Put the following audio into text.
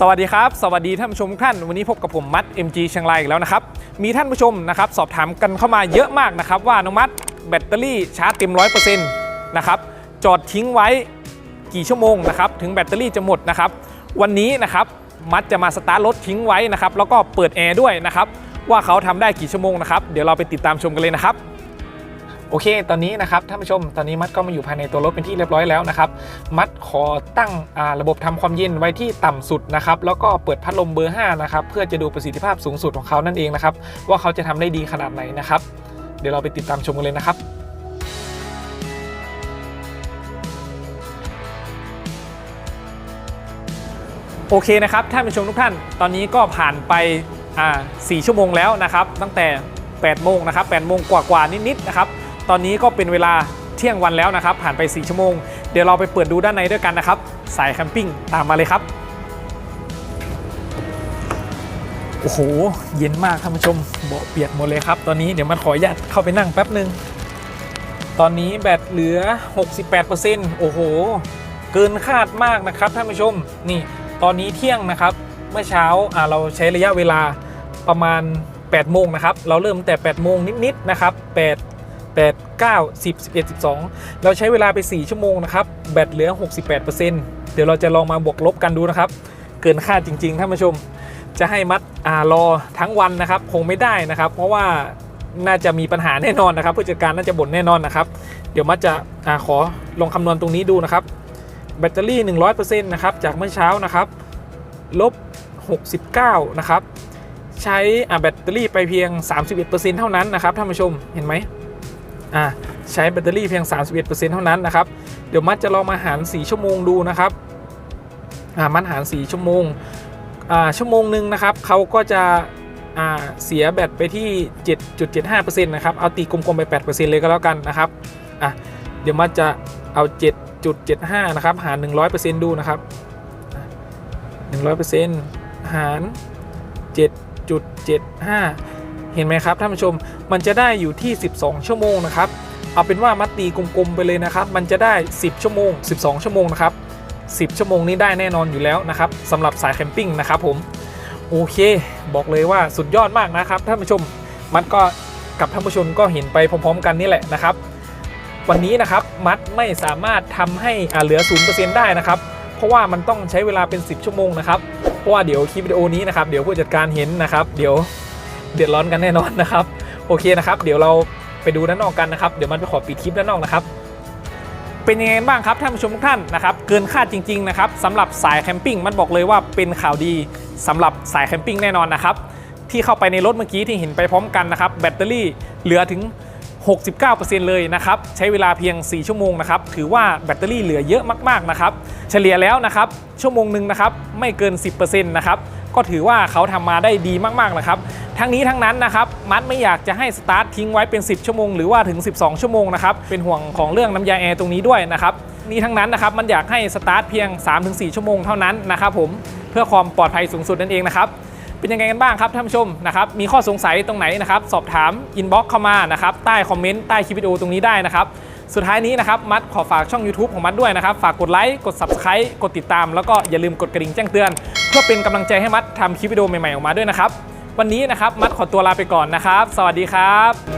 สวัสดีครับ สวัสดีท่านผู้ชมทุกท่าน วันนี้พบกับผมมัด MG เชียงรายอีกแล้วนะครับ มีท่านผู้ชมนะครับสอบถามกันเข้ามาเยอะมากนะครับ ว่าน้องมัดแบตเตอรี่ชาร์จเต็ม100%นต์นะครับจอดทิ้งไว้กี่ชั่วโมงนะครับถึงแบตเตอรี่จะหมดนะครับ วันนี้นะครับมัดจะมาสตาร์ทรถทิ้งไว้นะครับแล้วก็เปิดแอร์ด้วยนะครับว่าเขาทำได้กี่ชั่วโมงนะครับเดี๋ยวเราไปติดตามชมกันเลยนะครับ โอเค ตอนนี้นะครับท่านผู้ชม ตอนนี้มัดก็มาอยู่ภายในตัวรถเป็นที่เรียบร้อยแล้วนะครับ มัดขอตั้งระบบทำความเย็นไว้ที่ต่ำสุดนะครับ แล้วก็เปิดพัดลมเบอร์5นะครับ เพื่อจะดูประสิทธิภาพสูงสุดของเขานั่นเองนะครับ ว่าเขาจะทำได้ดีขนาดไหนนะครับ เดี๋ยวเราไปติดตามชมกันเลยนะครับโอเคนะครับท่านผู้ชมทุกท่าน ตอนนี้ก็ผ่านไปอ่า4ชั่วโมงแล้วนะครับ ตั้งแต่ 8 โมงนะครับ8โมงกว่าๆนิดๆนะครับ ตอนนี้ก็เป็นเวลาเที่ยงวันแล้วนะครับ ผ่านไป 4 ชั่วโมง เดี๋ยวเราไปเปิดดูด้านในด้วยกันนะครับ สายแคมปิ้งตามมาเลยครับ โอ้โห เย็นมากท่านผู้ชมเบาเปียกหมดเลยครับ ตอนนี้เดี๋ยวมันขออนุญาตเข้าไปนั่งแป๊บหนึ่งตอนนี้แบตเหลือ 68%โอ้โห เกินคาดมากนะครับท่านผู้ชม นี่ ตอนนี้เที่ยงนะครับ เมื่อเช้าอ่าเราใช้ระยะเวลาประมาณ 8 โมงนะครับ เราเริ่มแต่ 8 โมงนิดๆนะครับ 8 8 9 10 11 12 เราใช้เวลาไป 4 ชั่วโมงนะครับ แบตเหลือ 68%เดี๋ยวเราจะลองมาบวกลบกันดูนะครับ เกินค่าจริงๆท่านผู้ชม จะให้มัดอารอทั้งวันนะครับ คงไม่ได้นะครับ เพราะว่าน่าจะมีปัญหาแน่นอนนะครับผู้จัดการน่าจะบ่นแน่นอนนะครับ เดี๋ยวมัดจะอขอลองคำนวณตรงนี้ดูนะครับ แบตเตอรี่ 100%นะครับจากเมื่อเช้านะครับลบ 69 นะครับ ใช้แบตเตอรี่ไปเพียง 31%เท่านั้นนะครับท่านผู้ชมเห็นไหม อ่าใช้แบตเตอรี่เพียง 31%เท่านั้นนะครับ เดี๋ยวมัดจะลองมาหาร 4 ชั่วโมงดูนะครับอ่ามัดหาร 4 ชั่วโมงอ่าชั่วโมงหนึ่งนะครับเขาก็จะอ่าเสียแบตไปที่ 7.75%นะครับ เอาตีกลมๆไป 8%เลยก็แล้วกันนะครับอะเดี๋ยวมัดจะเอา 7.75 นะครับ หาร 100%ดูนะครับ 100%หาร 7.75 เห็นไหมครับท่านผู้ชมมันจะได้อยู่ที่ 12 ชั่วโมงนะครับเอาเป็นว่ามัดตีกลมๆไปเลยนะครับมันจะได้ 10 ชั่วโมง 12 ชั่วโมงนะครับ10 ชั่วโมงนี้ได้แน่นอนอยู่แล้วนะครับสำหรับสายแคมปิ้งนะครับผมโอเค บอกเลยว่าสุดยอดมากนะครับท่านผู้ชมมัดก็กับท่านผู้ชมก็เห็นไปพร้อมๆ กันนี่แหละนะครับ วันนี้นะครับมัดไม่สามารถทำให้อ่าเหลือ 0%ได้นะครับ เพราะว่ามันต้องใช้เวลาเป็น 10 ชั่วโมงนะครับเพราะว่าเดี๋ยวคลิปวิดีโอนี้นะครับเดี๋ยวผู้จัดการเห็นนะครับ เดี๋ยว เดือดร้อนกันแน่นอนนะครับ โอเคนะครับ เดี๋ยวเราไปดูด้านนอกกันนะครับ เดี๋ยวมันไปขอปิดคลิปด้านนอกนะครับ เป็นยังไงบ้างครับท่านผู้ชมทุกท่านนะครับ เกินคาดจริง ๆ นะครับสำหรับสายแคมปิ้งมันบอกเลยว่าเป็นข่าวดีสำหรับสายแคมปิ้งแน่นอนนะครับ ที่เข้าไปในรถเมื่อกี้ที่เห็นไปพร้อมกันนะครับ แบตเตอรี่เหลือถึง 69%เลยนะครับ ใช้เวลาเพียง 4 ชั่วโมงนะครับ ถือว่าแบตเตอรี่เหลือเยอะมากๆนะครับ เฉลี่ยแล้วนะครับ ชั่วโมงหนึ่งนะครับ ไม่เกิน 10%นะครับ ก็ถือว่าเขาทำมาได้ดีมากๆนะครับ ทั้งนี้ทั้งนั้นนะครับ มัดไม่อยากจะให้สตาร์ททิ้งไว้เป็น 10 ชั่วโมงหรือว่าถึง 12 ชั่วโมงนะครับ เป็นห่วงของเรื่องน้ำยาแอร์ตรงนี้ด้วยนะครับ นี่ทั้งนั้นนะครับ มันอยากให้สตาร์ทเพียง 3-4 ชั่วโมงเท่านั้นนะครับผม เพื่อความปลอดภัยสูงสุดนั่นเองนะครับเป็นยังไงกันบ้างครับท่านผู้ชมนะครับมีข้อสงสัยตรงไหนนะครับ สอบถามอินบ็อกซ์เข้ามานะครับใต้คอมเมนต์ใต้คลิปวิดีโอตรงนี้ได้นะครับ สุดท้ายนี้นะครับมัดขอฝากช่อง YouTube ของมัดด้วยนะครับ ฝากกดไลค์กด Subscribe กดติดตาม แล้วก็อย่าลืมกดกระดิ่งแจ้งเตือน เพื่อเป็นกำลังใจให้มัดทำคลิปวิดีโอใหม่ๆออกมาด้วยนะครับ วันนี้นะครับมัดขอตัวลาไปก่อนนะครับ สวัสดีครับ